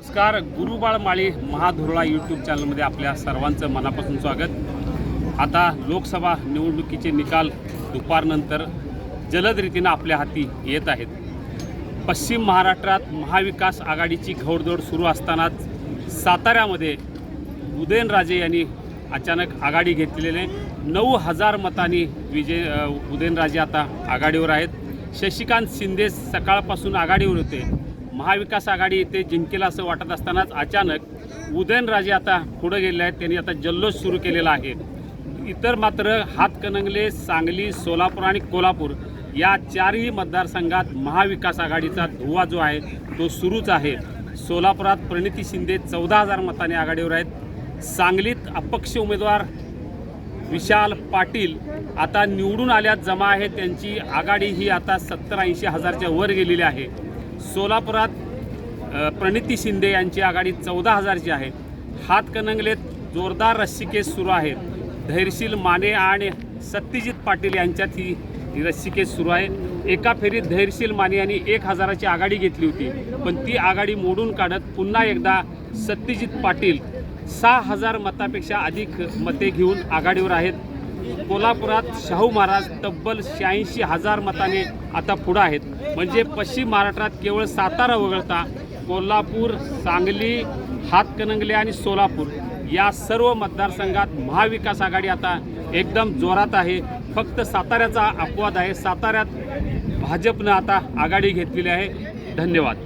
नमस्कार गुरुबाळ माळी महाधुरळा यूट्यूब चॅनलमध्ये आपल्या सर्वांचं मनापासून स्वागत. आता लोकसभा निवडणुकीचे निकाल दुपारनंतर जलद रीतीनं आपल्या हाती येत आहेत. पश्चिम महाराष्ट्रात महाविकास आघाडीची घोडदौड सुरू असतानाच साताऱ्यामध्ये उदयनराजे यांनी अचानक आघाडी घेतलेले नऊ हजार मतांनी विजय उदयनराजे आता आघाडीवर आहेत. शशिकांत शिंदे सकाळपासून आघाडीवर होते. महाविकास आघाडी इथे जिंकेल असं वाटत असतानाच अचानक उदयनराजे आता पुढे गेले आहेत. त्यांनी आता जल्लोष सुरू केलेला आहे. इतर मात्र हातकणंगले सांगली सोलापूर आणि कोल्हापूर या चारही मतदारसंघात महाविकास आघाडीचा धुवा जो आहे तो सुरूच आहे. सोलापुरात प्रणिती शिंदे चौदा हजार मताने आघाडीवर आहेत. सांगलीत अपक्ष उमेदवार विशाल पाटील आता निवडून आल्यात जमा आहे. त्यांची आघाडी ही आता सत्तर ऐंशी हजारच्या वर गेलेली आहे. सोलापुरात प्रणिती शिंदे यांची आघाडी चौदा हजारची आहे. हातकणंगलेत जोरदार रस्सीकेस सुरू आहे. धैर्यशील माने आणि सत्यजित पाटील यांच्यात ही ही रस्सीकेस सुरू आहे. एका फेरीत धैर्यशील माने यांनी एक हजाराची आघाडी घेतली होती. पण ती आघाडी मोडून काढत पुन्हा एकदा सत्यजित पाटील सहा हजार मतापेक्षा अधिक मते घेऊन आघाडीवर आहेत. कोल्हापुरात शाहू महाराज तब्बल शहाऐंशी हजार मताने आता पुढं आहेत. म्हणजे पश्चिम महाराष्ट्रात केवळ सातारा वगळता कोल्हापूर सांगली हातकणंगले आणि सोलापूर या सर्व मतदारसंघात महाविकास आघाडी आता एकदम जोरात आहे. फक्त साताऱ्याचा अपवाद आहे. साताऱ्यात भाजपनं आता आघाडी घेतलेली आहे. धन्यवाद.